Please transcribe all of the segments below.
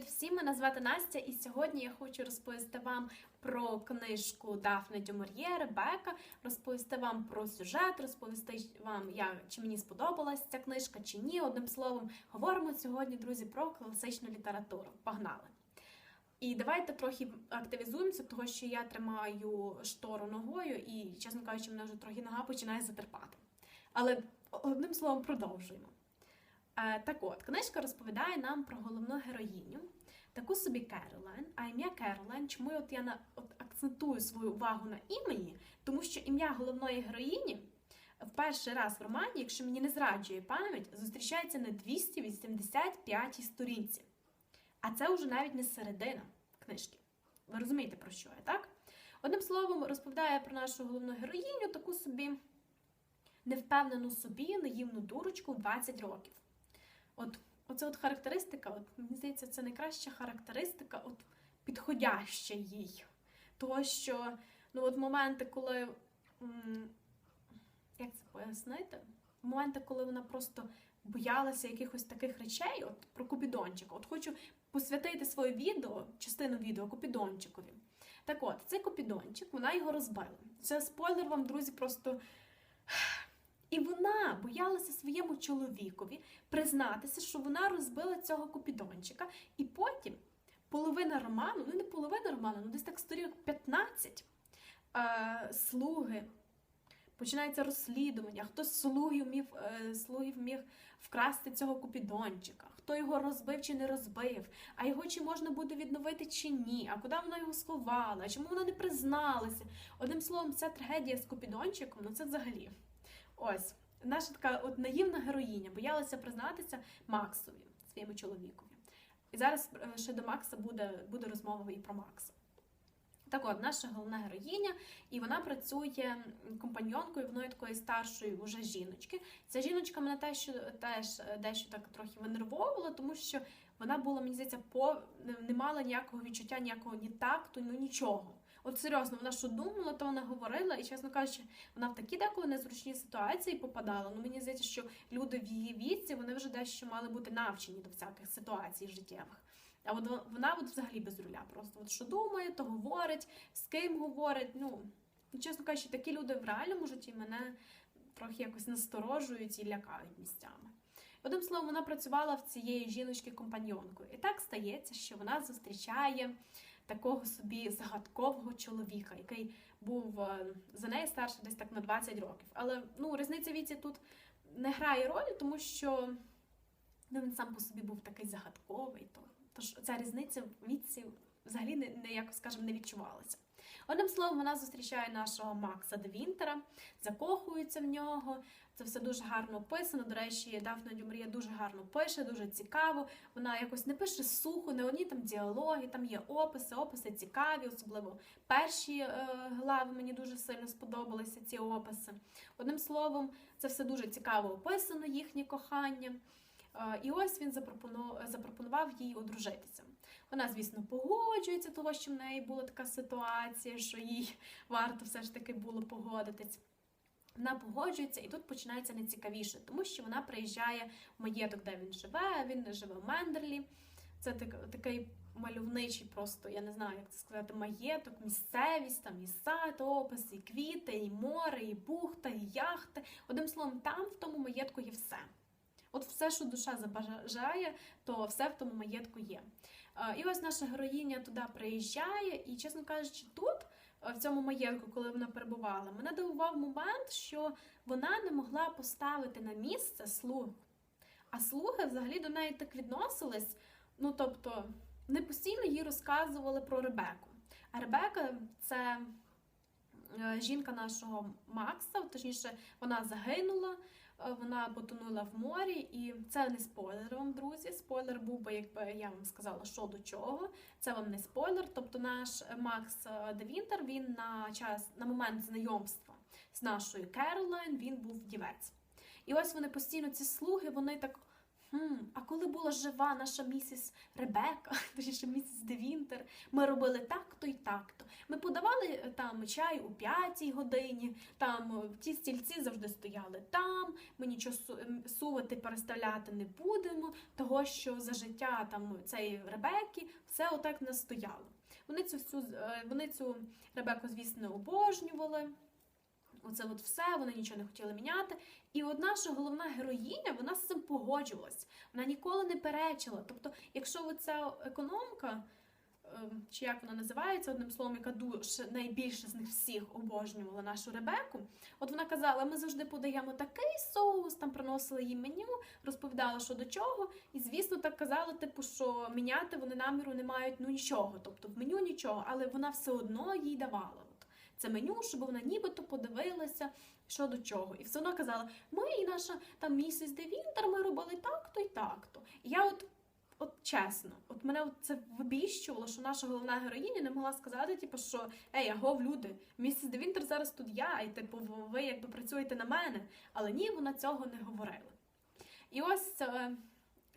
Привіт всім! Мене звати Настя, і сьогодні я хочу розповісти вам про книжку Дафне Дюмор'є Ребека, розповісти вам про сюжет, розповісти вам, як, чи мені сподобалась ця книжка, чи ні. Одним словом, говоримо сьогодні, друзі, про класичну літературу. Погнали! І давайте трохи активізуємося, того що я тримаю штору ногою, і, чесно кажучи, мене вже трохи нога починає затерпати. Але одним словом, продовжуємо. Е, Так от, книжка розповідає нам про головну героїню, таку собі Керолайн. А ім'я Керолайн, чому от я на, от акцентую свою увагу на імені? Тому що ім'я головної героїні в перший раз в романі, якщо мені не зраджує пам'ять, зустрічається на 285 сторінці. А це вже навіть не середина книжки. Ви розумієте, про що я, так? Одним словом, розповідає про нашу головну героїню, таку собі невпевнену собі, наївну дурочку в 20 років. От, оце от характеристика, от, мені здається, це найкраща характеристика, от підходяща їй. Того, що ну, от моменти, коли. Як це пояснити? Моменти, коли вона просто боялася якихось таких речей, от про Купідончика. От хочу посвятити своє відео, частину відео Купідончикові. Так от, цей Купідончик, вона його розбила. Це спойлер вам, друзі, просто. І вона боялася своєму чоловікові признатися, що вона розбила цього купідончика, і потім половина роману, ну не половина роману, ну десь так сторінок 15 е, слуги. Починається розслідування, хто з слугів міг, е, слугів міг вкрасти цього купідончика, хто його розбив чи не розбив, а його чи можна буде відновити чи ні, а куди вона його сховала, чому вона не призналася. Одним словом, ця трагедія з купідончиком, ну це взагалі. Ось, наша така от наївна героїня боялася признатися Максові, своєму чоловікові. І зараз е, ще до Макса буде, буде розмова і про Макса. Так от, наша головна героїня, і вона працює компаньонкою в такої старшої вже жіночки. Ця жіночка мене теж, теж дещо так трохи винервовувала, тому що вона була, мені здається, по не мала ніякого відчуття, ніякого ні такту, ну нічого. От серйозно, вона що думала, то вона говорила, і чесно кажучи, вона в такі деколи незручні ситуації попадала. Ну мені здається, що люди в її віці вони вже дещо мали бути навчені до всяких ситуацій життєвих. А от вона от взагалі без руля. Просто от що думає, то говорить, з ким говорить. Ну, чесно кажучи, такі люди в реальному житті мене трохи якось насторожують і лякають місцями. Одним словом, вона працювала в цієї жіночки компаньонкою. І так стається, що вона зустрічає такого собі загадкового чоловіка, який був е, за неї старший десь так на 20 років. Але ну, різниця віці тут не грає ролі, тому що ну, він сам по собі був такий загадковий. То, тож ця різниця в віці взагалі не, не скажімо, не відчувалася. Одним словом, вона зустрічає нашого Макса Девінтера, закохується в нього. Це все дуже гарно описано. До речі, Дафна Дюмрія дуже гарно пише, дуже цікаво. Вона якось не пише сухо, не одні там діалоги, там є описи, описи цікаві, особливо перші е, глави мені дуже сильно сподобалися ці описи. Одним словом, це все дуже цікаво описано, їхнє кохання. Е, І ось він запропонував, запропонував їй одружитися. Вона, звісно, погоджується, того, що в неї була така ситуація, що їй варто все ж таки було погодитись. Вона погоджується, і тут починається найцікавіше, тому що вона приїжджає в маєток, де він живе. Він живе в Мендерлі. Це так, такий мальовничий, просто я не знаю, як це сказати, маєток, місцевість, там і сад, опис, і квіти, і море, і бухта, і яхти. Одним словом, там в тому маєтку є все. От все, що душа забажає, то все в тому маєтку є. І ось наша героїня туди приїжджає, і, чесно кажучи, тут, е, в цьому маєтку, коли вона перебувала, мене дивував момент, що вона не могла поставити на місце слуг. А слуги взагалі до неї так відносились. Ну, тобто, не постійно їй розказували про Ребеку. А Ребека це е, жінка нашого Макса, точніше, вона загинула. Е, Вона потонула в морі, і це не спойлер вам, друзі. Спойлер був би, якби я вам сказала, що до чого. Це вам не спойлер. Тобто, наш Макс е, Девінтер він на час на момент знайомства з нашою Керолайн він був дівець. І ось вони постійно ці слуги, вони так Хм, а коли була жива наша місіс Ребека, точніше місіс Девінтер, ми робили так-то і так-то. Ми подавали е, там чай у п'ятій годині, там е, ті стільці завжди стояли там. Ми нічого су- сувати, переставляти не будемо, того що за життя там цієї Ребеки все отак не стояло. Вони цю всю е, вони цю Ребеку, звісно, обожнювали. Оце от все, вони нічого не хотіли міняти. І от наша головна героїня, вона з цим погоджувалась. Вона ніколи не перечила. Тобто, якщо оця економка, ем, чи як вона називається, одним словом, яка дуже найбільше з них всіх обожнювала нашу Ребеку, от вона казала, ми завжди подаємо такий соус, там приносили їй меню, розповідала, що до чого. І звісно, так казала, типу, що міняти вони наміру не мають ну нічого. Тобто в меню нічого, але вона все одно їй давала. Це меню, щоб вона нібито подивилася, що до чого. І все одно казала, ми і наша там місіс Де ми робили так-то і так-то. І я от. От чесно, от мене це вибіщувало, що наша головна героїня не могла сказати, типу, що ей, агов, люди, місіс Де Вінтер зараз тут я, і типу, ви якби працюєте на мене. Але ні, вона цього не говорила. І ось це,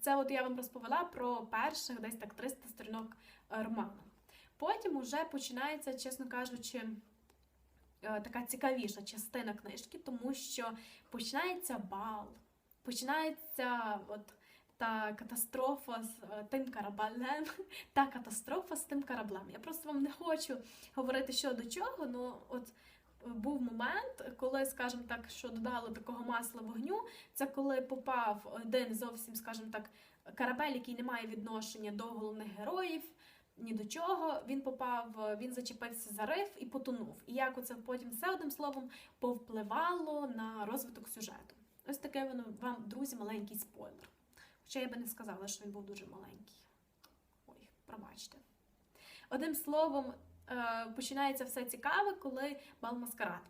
це от я вам розповіла про перших десь так 300 сторінок е, роману. Потім уже починається, чесно кажучи, така цікавіша частина книжки, тому що починається бал, починається от та катастрофа з е, тим кораблем, та катастрофа з тим кораблем. Я просто вам не хочу говорити, що до чого, ну от. е, Був момент, коли, скажімо так, що додало такого масла вогню, це коли попав один зовсім, скажімо так, корабель, який не має відношення до головних героїв, ні до чого. Він попав, він зачепився за риф і потонув. І як оце потім все одним словом повпливало на розвиток сюжету. Ось таке воно вам, друзі, маленький спойлер. Хоча я би не сказала, що він був дуже маленький. Ой, пробачте. Одним словом, е, починається все цікаве, коли бал маскарад.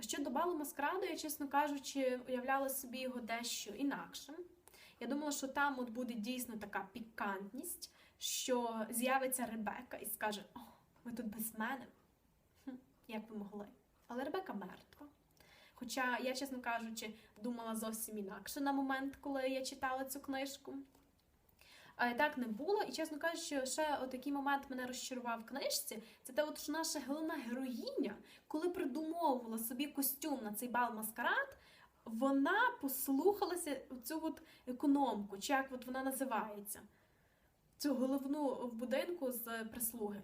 Щодо балу маскараду, я, чесно кажучи, уявляла собі його дещо інакшим. Я думала, що там от буде дійсно така пікантність, що з'явиться Ребека і скаже: О, ви тут без мене. Хм, як ви могли? Але Ребека мертва. Хоча я, чесно кажучи, думала зовсім інакше на момент, коли я читала цю книжку. Так не було, і чесно кажучи, ще отакий момент мене розчарував в книжці. Це те, от, що наша головна героїня, коли придумовувала собі костюм на цей бал маскарад, вона послухалася цю от економку, чи як от вона називається, цю головну в будинку з прислуги.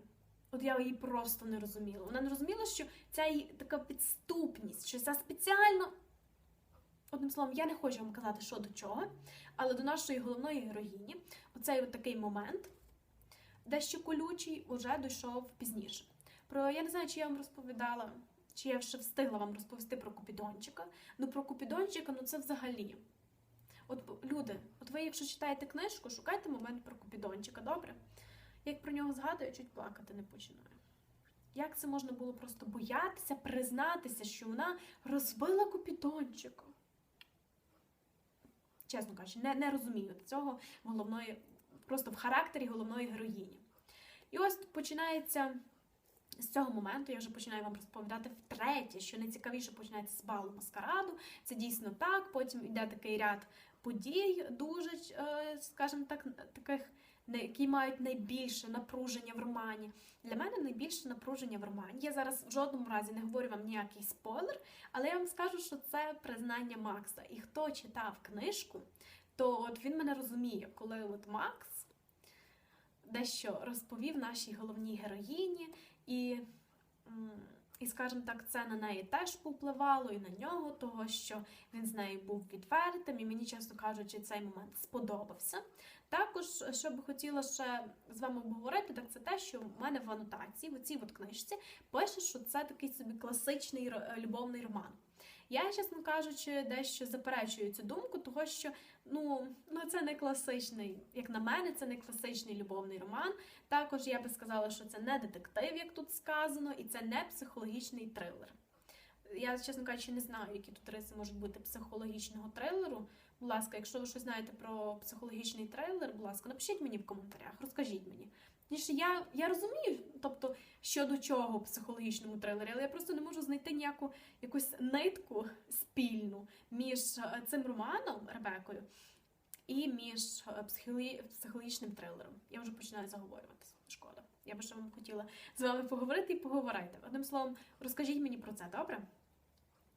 От я її просто не розуміла. Вона не розуміла, що ця її така підступність, що ця спеціально. Одним словом, я не хочу вам казати, що до чого, але до нашої головної героїні оцей от такий момент, дещо колючий, уже дійшов пізніше. Про я не знаю, чи я вам розповідала, чи я вже встигла вам розповісти про Купідончика. Ну про Купідончика, ну це взагалі. От люди, от ви, якщо читаєте книжку, шукайте момент про Купідончика, добре? Як про нього згадую, чуть плакати не починаю. Як це можна було просто боятися, признатися, що вона розбила Купідончика? Чесно кажучи, не, не розумію цього головної, просто в характері головної героїні. І ось починається з цього моменту, я вже починаю вам розповідати втретє, що найцікавіше починається з балу маскараду. Це дійсно так. Потім йде такий ряд подій, дуже, е, скажімо так, таких, які мають найбільше напруження в романі. Для мене найбільше напруження в романі. Я зараз в жодному разі не говорю вам ніякий спойлер, але я вам скажу, що це признання Макса. І хто читав книжку, то от він мене розуміє, коли от Макс дещо розповів нашій головній героїні, і, і скажімо так, це на неї теж повпливало, і на нього, того, що він з нею був відвертим, і мені, чесно кажучи, цей момент сподобався. Також, що би хотіла ще з вами обговорити, так це те, що в мене в анотації, в цій от книжці, пише, що це такий собі класичний любовний роман. Я, чесно кажучи, дещо заперечую цю думку, того що ну, ну це не класичний, як на мене, це не класичний любовний роман. Також я би сказала, що це не детектив, як тут сказано, і це не психологічний трилер. Я, чесно кажучи, не знаю, які тут риси можуть бути психологічного трилеру. Будь ласка, якщо ви щось знаєте про психологічний трейлер, будь ласка, напишіть мені в коментарях, розкажіть мені. Ніж я, я розумію, тобто, що до чого в психологічному трейлері, але я просто не можу знайти ніяку якусь нитку спільну між е, цим романом Ребекою і між е, психологічним трилером. Я вже починаю заговорюватися. Шкода. Я би ще вам хотіла з вами поговорити і поговорити. Одним словом, розкажіть мені про це, добре?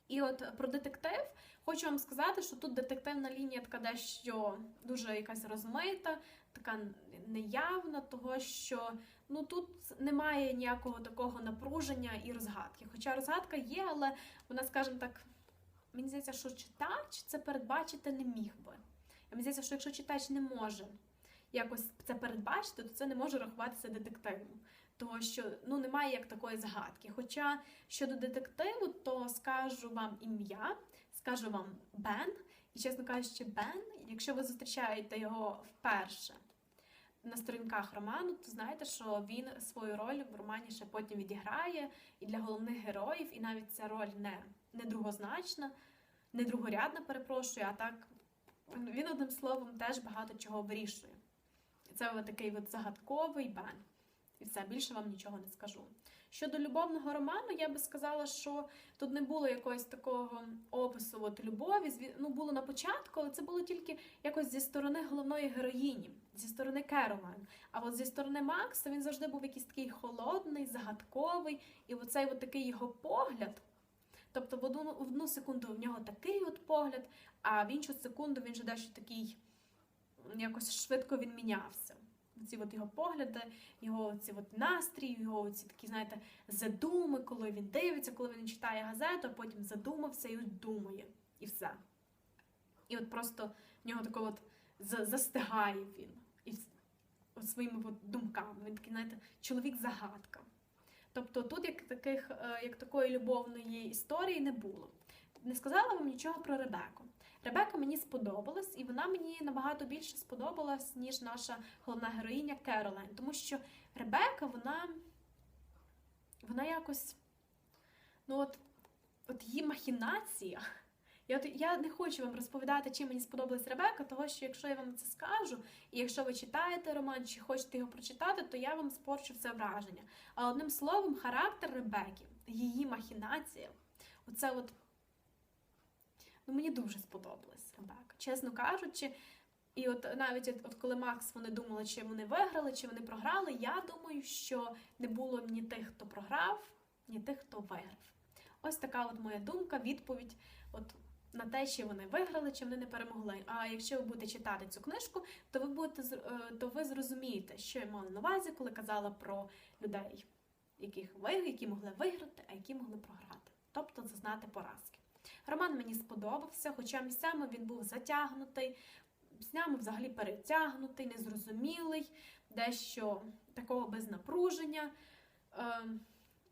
І от про детектив хочу вам сказати, що тут детективна лінія така дещо дуже якась розмита, така неявна, того що ну тут немає ніякого такого напруження і розгадки. Хоча розгадка є, але вона, скажімо так, мені здається, що читач це передбачити не міг би. Мені здається, що якщо читач не може якось це передбачити, то це не може рахуватися детективом. Тому що ну немає як такої загадки. Хоча щодо детективу, то скажу вам ім'я, скажу вам Бен, чесно кажучи, Бен, якщо ви зустрічаєте його вперше на сторінках роману, то знаєте, що він свою роль в романі ще потім відіграє і для головних героїв, і навіть ця роль не, не другозначна, не другорядна, перепрошую, а так він одним словом теж багато чого вирішує. Це такий от загадковий Бен. І все, більше вам нічого не скажу. Щодо любовного роману, я би сказала, що тут не було якогось такого опису от любові. Ну, було на початку, але це було тільки якось зі сторони головної героїні, зі сторони Керолайн. А от зі сторони Макса він завжди був якийсь такий холодний, загадковий, і оцей от такий його погляд. Тобто в одну, в одну секунду в нього такий от погляд, а в іншу секунду він же дещо такий якось швидко він мінявся. Ці от його погляди, його ці от настрій, його ці такі, знаєте, задуми, коли він дивиться, коли він читає газету, а потім задумався і думає. І все. І от просто в нього тако от застигає він. І от своїми от думками. Він такий, знаєте, чоловік-загадка. Тобто тут як, таких, е, як такої любовної історії не було. Не сказала вам нічого про Ребеку. Ребека мені сподобалась, і вона мені набагато більше сподобалась, ніж наша головна героїня Керолайн. Тому що Ребека, вона, вона якось, ну от, от її махінація. Я, я не хочу вам розповідати, чим мені сподобалась Ребека, того що якщо я вам це скажу, і якщо ви читаєте роман чи хочете його прочитати, то я вам спорчу все враження. А одним словом, характер Ребеки, її махінація, оце от ну мені дуже сподобалась Ребека. Чесно кажучи, і от навіть от, коли Макс вони думали, чи вони виграли, чи вони програли, я думаю, що не було ні тих, хто програв, ні тих, хто виграв. Ось така от моя думка, відповідь от на те, чи вони виграли, чи вони не перемогли. А якщо ви будете читати цю книжку, то ви будете е, то ви зрозумієте, що я мала на увазі, коли казала про людей, яких ви, які могли виграти, а які могли програти, тобто зазнати поразки. Роман мені сподобався, хоча місцями він був затягнутий, місцями взагалі перетягнутий, незрозумілий, дещо такого без напруження. Е,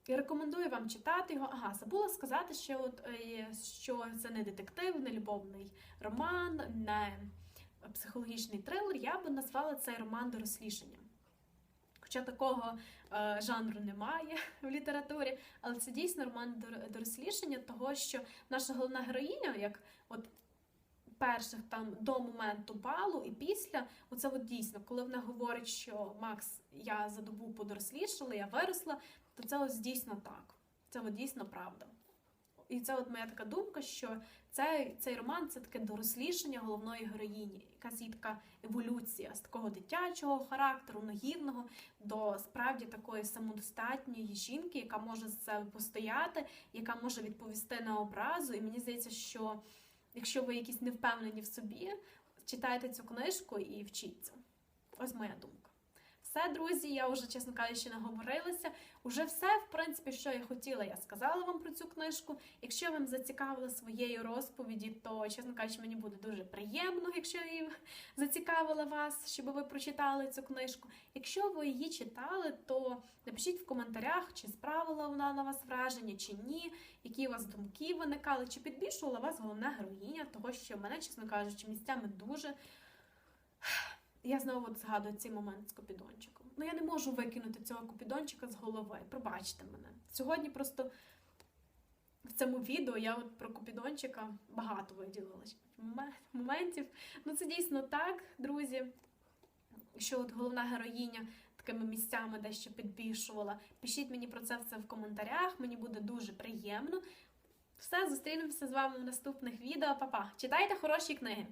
і рекомендую вам читати його. Ага, забула сказати, що, от, е, що це не детектив, не любовний роман, не психологічний трилер. Я би назвала цей роман дорослішанням. Хоча такого е, жанру немає в літературі, але це дійсно роман дор- дорослішання, того що наша головна героїня, як от перших там до моменту балу і після, оце от дійсно, коли вона говорить, що Макс, я за добу подорослішала, я виросла, то це ось дійсно так. Це от дійсно правда. І це от моя така думка, що цей, цей роман це таке дорослішання головної героїні, якась її така еволюція з такого дитячого характеру, наївного до справді такої самодостатньої жінки, яка може за себе постояти, яка може відповісти на образу. І мені здається, що якщо ви якісь не впевнені в собі, читайте цю книжку і вчіться. Ось моя думка. Все, друзі, я вже, чесно кажучи, наговорилася. Уже все, в принципі, що я хотіла, я сказала вам про цю книжку. Якщо вам зацікавила своєю розповіді, то, чесно кажучи, мені буде дуже приємно, якщо я її зацікавила вас, щоб ви прочитали цю книжку. Якщо ви її читали, то напишіть в коментарях, чи справила вона на вас враження, чи ні, які у вас думки виникали, чи підбільшувала вас головна героїня, того що мене, чесно кажучи, місцями дуже. Я знову згадую цей момент з купідончиком. Ну я не можу викинути цього купідончика з голови. Пробачте мене. Сьогодні просто в цьому відео я от про купідончика багато виділила моментів. Ну це дійсно так, друзі. Що от головна героїня такими місцями дещо підбільшувала. Пишіть мені про це все в коментарях, мені буде дуже приємно. Все, зустрінемося з вами в наступних відео. Па-па! Читайте хороші книги!